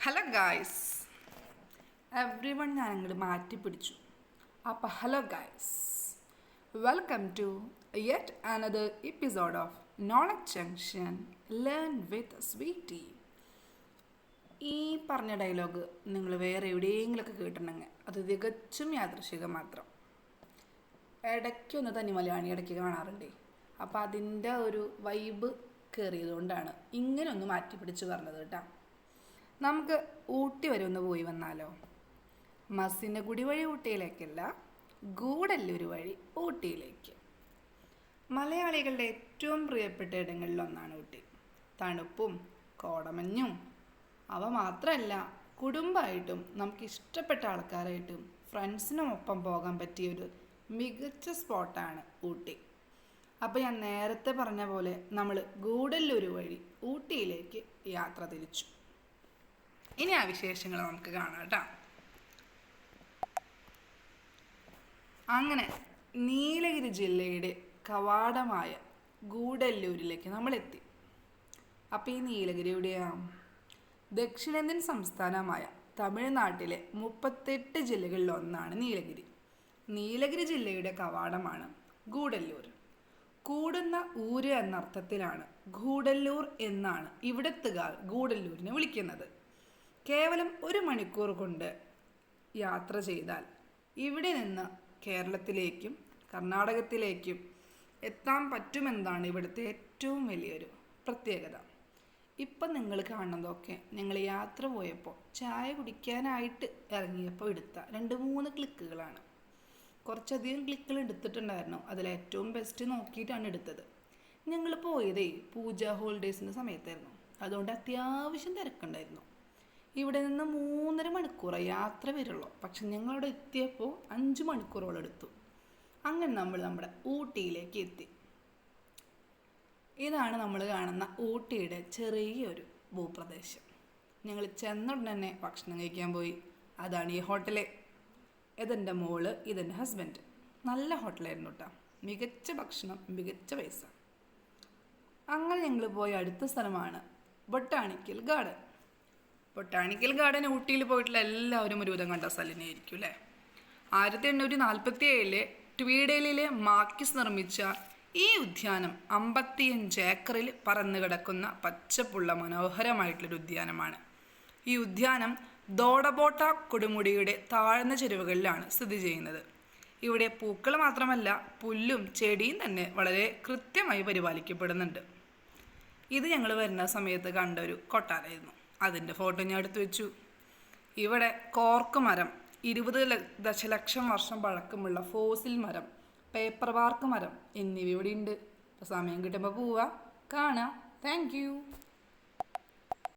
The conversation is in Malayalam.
ഹലോ ഗായ്സ് എവ്രി വൺ അങ്ങോട്ട് മാറ്റി പിടിച്ചു. അപ്പോൾ hello guys welcome to yet another episode of knowledge junction learn with Sweety ഈ പറഞ്ഞ ഡയലോഗ് നിങ്ങൾ വേറെ എവിടെയെങ്കിലുമൊക്കെ കേട്ടിട്ടുണ്ടെങ്കിൽ അത് തികച്ചും യാദൃശികം മാത്രം. ഇടയ്ക്കൊന്ന് തനി മലയാളി ഇടയ്ക്ക് കാണാറുണ്ടേ. അപ്പോൾ അതിന്റെ ഒരു വൈബ് കയറിയതുകൊണ്ടാണ് ഇങ്ങനെ ഒന്ന് മാറ്റി പിടിച്ച് പറഞ്ഞത് കേട്ടോ. നമുക്ക് ഊട്ടി വരെ ഒന്ന് പോയി വന്നാലോ? മസിന്റെ കുടി വഴി ഊട്ടിയിലേക്കല്ല ഗൂഡല്ലൊരു വഴി ഊട്ടിയിലേക്ക്. മലയാളികളുടെ ഏറ്റവും പ്രിയപ്പെട്ട ഇടങ്ങളിലൊന്നാണ് ഊട്ടി. തണുപ്പും കോടമഞ്ഞും. അവ മാത്രമല്ല കുടുംബമായിട്ടും നമുക്ക് ഇഷ്ടപ്പെട്ട ആൾക്കാരായിട്ടും ഫ്രണ്ട്സിനും ഒപ്പം പോകാൻ പറ്റിയ ഒരു മികച്ച സ്പോട്ടാണ് ഊട്ടി. അപ്പോൾ ഞാൻ നേരത്തെ പറഞ്ഞ പോലെ നമ്മൾ ഗൂഡല്ലൂർ വഴി ഊട്ടിയിലേക്ക് യാത്ര തിരിച്ചു. ഇനി ആ വിശേഷങ്ങൾ നമുക്ക് കാണാം കേട്ടോ. അങ്ങനെ നീലഗിരി ജില്ലയുടെ കവാടമായ ഗൂഡല്ലൂരിലേക്ക് നമ്മൾ എത്തി അപ്പോൾ ഈ നീലഗിരി എവിടെയാണ് ദക്ഷിണേന്ത്യൻ സംസ്ഥാനമായ തമിഴ്നാട്ടിലെ മുപ്പത്തെട്ട് ജില്ലകളിൽ ഒന്നാണ് നീലഗിരി. നീലഗിരി ജില്ലയുടെ കവാടമാണ് ഗൂഡല്ലൂർ. കൂടുന്ന ഊര് എന്നർത്ഥത്തിലാണ് ഗൂഡല്ലൂർ എന്നാണ് ഇവിടത്തുകാർ ഗൂഡല്ലൂരിനെ വിളിക്കുന്നത്. കേവലം ഒരു മണിക്കൂർ കൊണ്ട് യാത്ര ചെയ്താൽ ഇവിടെ നിന്ന് കേരളത്തിലേക്കും കർണാടകത്തിലേക്കും എത്താൻ പറ്റുമെന്നാണ് ഇവിടുത്തെ ഏറ്റവും വലിയൊരു പ്രത്യേകത. ഇപ്പം നിങ്ങൾ കാണുന്നതൊക്കെ ഞങ്ങൾ യാത്ര പോയപ്പോൾ ചായ കുടിക്കാനായിട്ട് ഇറങ്ങിയപ്പോൾ എടുത്ത രണ്ട് മൂന്ന് ക്ലിക്കുകളാണ്. കുറച്ചധികം ക്ലിക്കുകൾ എടുത്തിട്ടുണ്ടായിരുന്നു. അതിലേറ്റവും ബെസ്റ്റ് നോക്കിയിട്ടാണ് എടുത്തത്. ഞങ്ങൾ പോയതേ പൂജ ഹോളിഡേയ്സിന്റെ സമയത്തായിരുന്നു. അതുകൊണ്ട് അത്യാവശ്യം തിരക്കുണ്ടായിരുന്നു. ഇവിടെ നിന്ന് മൂന്നര മണിക്കൂർ യാത്ര വരുള്ളൂ. പക്ഷെ ഞങ്ങളവിടെ എത്തിയപ്പോൾ അഞ്ച് മണിക്കൂറോളം എടുത്തു. അങ്ങനെ നമ്മൾ നമ്മുടെ ഊട്ടിയിലേക്ക് എത്തി. ഇതാണ് നമ്മൾ കാണുന്ന ഊട്ടിയുടെ ചെറിയൊരു ഭൂപ്രദേശം. ഞങ്ങൾ ചെന്നുടൻ തന്നെ ഭക്ഷണം കഴിക്കാൻ പോയി. അതാണ് ഈ ഹോട്ടൽ. ഇതെന്റെ മോൾ ഇതെന്റെ ഹസ്ബൻഡ്. നല്ല ഹോട്ടലായിരുന്നു കേട്ടോ. മികച്ച ഭക്ഷണം മികച്ച പൈസ. അങ്ങനെ ഞങ്ങൾ പോയ അടുത്ത സ്ഥലമാണ് ബൊട്ടാണിക്കൽ ഗാർഡൻ. ബൊട്ടാണിക്കൽ ഗാർഡൻ ഊട്ടിയിൽ പോയിട്ടുള്ള എല്ലാവരും ഒരുവിധം കണ്ട സ്ഥലം തന്നെയായിരിക്കും അല്ലേ? ആയിരത്തി എണ്ണൂറ്റി നാൽപ്പത്തി ഏഴിലെ ട്വീഡേലിലെ മാർക്കിസ് നിർമ്മിച്ച ഈ ഉദ്യാനം അമ്പത്തിയഞ്ച് ഏക്കറിൽ പറന്നു കിടക്കുന്ന പച്ചപ്പുള്ള മനോഹരമായിട്ടുള്ളൊരു ഉദ്യാനമാണ്. ഈ ഉദ്യാനം ദോഡബോട്ട കൊടുമുടിയുടെ താഴ്ന്ന ചെരുവുകളിലാണ് സ്ഥിതി ചെയ്യുന്നത്. ഇവിടെ പൂക്കൾ മാത്രമല്ല പുല്ലും ചെടിയും തന്നെ വളരെ കൃത്യമായി പരിപാലിക്കപ്പെടുന്നുണ്ട്. ഇത് ഞങ്ങൾ വരുന്ന സമയത്ത് കണ്ട ഒരു കൊട്ടാരമായിരുന്നു. അതിന്റെ ഫോട്ടോ ഞാൻ എടുത്തു വെച്ചു. ഇവിടെ കോർക്ക് മരം ഇരുപത് ദശലക്ഷം വർഷം പഴക്കമുള്ള ഫോസിൽ മരം പേപ്പർ വാർക്ക് മരം എന്നിവ ഇവിടെ ഉണ്ട്. അപ്പോൾ സമയം കിട്ടുമ്പോൾ പോവുക കാണാം. താങ്ക്